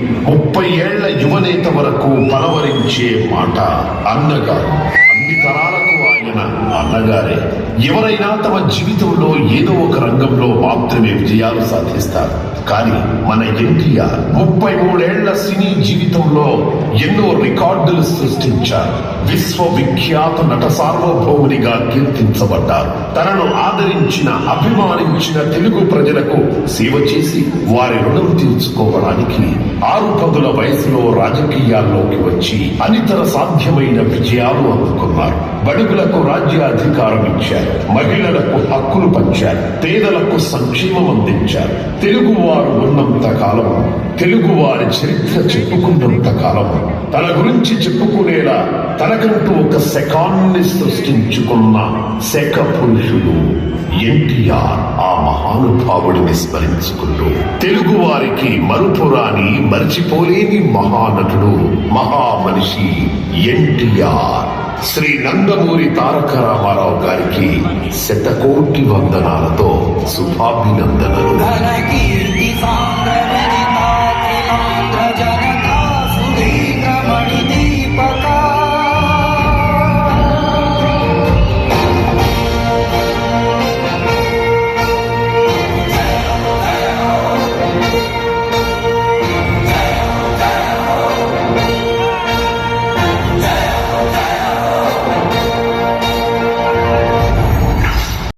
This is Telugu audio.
ముప్పై ఏళ్ళ యువనేత వరకు పలవరించే మాట అన్నగారు. అన్ని తరాలకు ఆయన అన్నగారే. ఎవరైనా తమ జీవితంలో ఏదో ఒక రంగంలో మాత్రమే విజయాలు సాధిస్తారు. కానీ మన ఎన్టీఆర్ ముప్పై మూడేళ్ళ సినీ జీవితంలో ఎన్నో రికార్డులు సృష్టించారు. విశ్వవిఖ్యాత నట సార్వభౌమునిగా కీర్తించబడ్డారు. తనను ఆదరించిన అభిమానించిన తెలుగు ప్రజలకు సేవ చేసి వారి రుణం తీర్చుకోవడానికి ఆరు పదుల వయసులో రాజకీయాల్లోకి వచ్చి అనితర సాధ్యమైన విజయాలు అందుకున్నారు. బడుగులకు రాజ్యాధికారం ఇచ్చారు. మహిళలకు హక్కులు పంచారు. పేదలకు సంక్షేమం అందించారు. తెలుగు వారు ఉన్నంత కాలం తెలుగు వారి చరిత్ర చెప్పుకున్నంత కాలం తన గురించి చెప్పుకునేలా తనకంటూ ఒక శకాన్ని సృష్టించుకున్న శక పురుషుడు ఎన్టీఆర్ ఆ మహానుభావుడిని స్మరించుకుంటూ తెలుగు వారికి మరుపురాని మర్చిపోలేని మహానటుడు మహామనిషి ఎన్టీఆర్. శ్రీ నందమూరి తారక రామారావు గారికి శతకోటి వందనాలతో శుభాభినందనలు.